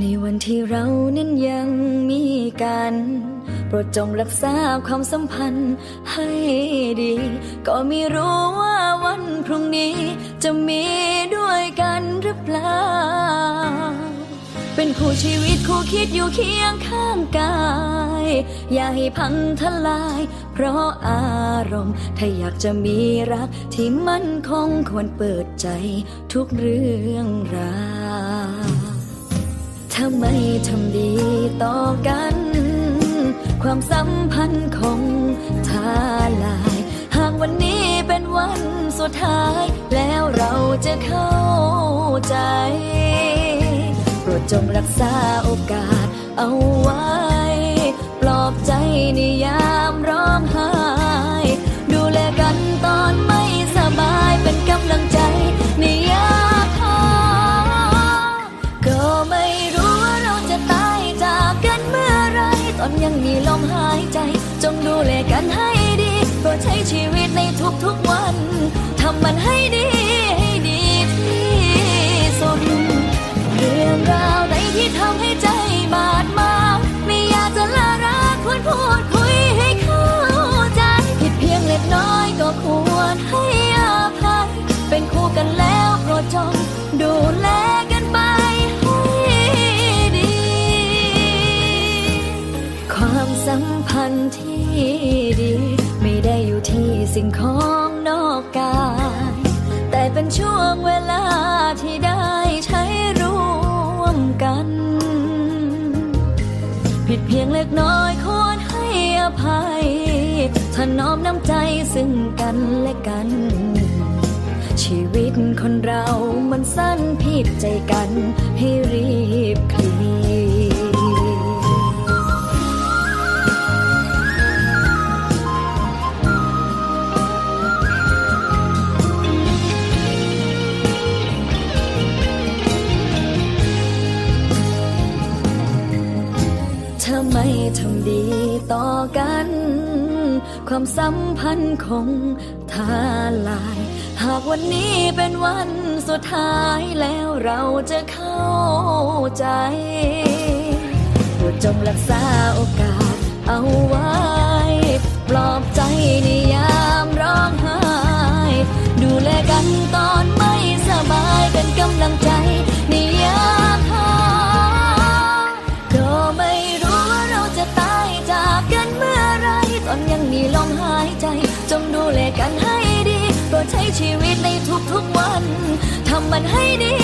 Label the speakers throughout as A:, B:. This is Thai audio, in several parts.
A: ในวันที่เรานั้นยังมีกัน โปรดจงรักษาความสัมพันธ์ให้ดี ก็ไม่รู้ว่าวันพรุ่งนี้จะมีด้วยกันหรือเปล่า เป็นคู่ชีวิตคู่คิดอยู่เคียงข้างกาย อย่าให้พังทลาย เพราะอารมณ์ ถ้าอยากจะมีรักที่มั่นคงควรเปิดใจทุกเรื่องราว ถ้าไม่ทำดีต่อกัน ความสัมพันธ์คงทาลาย หากวันนี้เป็นวันสุดท้าย แล้วเราจะเข้าใจโปรดจงรักษาโอกาสเอาไว้ ปลอบใจในยามร้องไห้ อนยังมีลมหายใจ จงดูแลกันให้ดีโปรดใช้ชีวิตในทุกๆวัน ทำมันให้ดี ให้ดีที่สุด เรื่องราวใดที่ทำให้ใจบาดหมางไม่อยากจะลารักควรพูดคุยให้เข้าใจ ผิดเพียงเล็กน้อยก็ควร ที่ดี ไม่ได้อยู่ที่สิ่งของนอกกาย แต่เป็นช่วงเวลาที่ได้ใช้ร่วมกัน ผิดเพียงเล็กน้อยควรให้อภัยถนอมน้ำใจซึ่งกันและกัน ชีวิตคนเรามันสั้นผิดใจกันให้รีบเคลีย ทำดีต่อกัน ความสัมพันธ์คงทาลาย หากวันนี้เป็นวันสุดท้ายแล้วเราจะเข้าใจโปรดจงรักษาโอกาสเอาไว้ ปลอบใจในยา ชีวิตในทุกๆวัน ทำมันให้ดี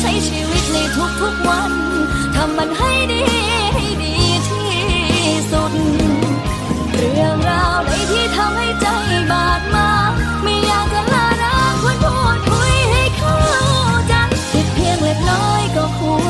A: ใช้ชีวิตในทุกๆวัน ทำมันให้ดีให้ดีที่สุด เรื่องราวใดที่ทำให้ใจบาดมาไม่อยากจะลาร้างควรพูดคุยให้เข้าใจผิดเพียงเล็กน้อยก็ควร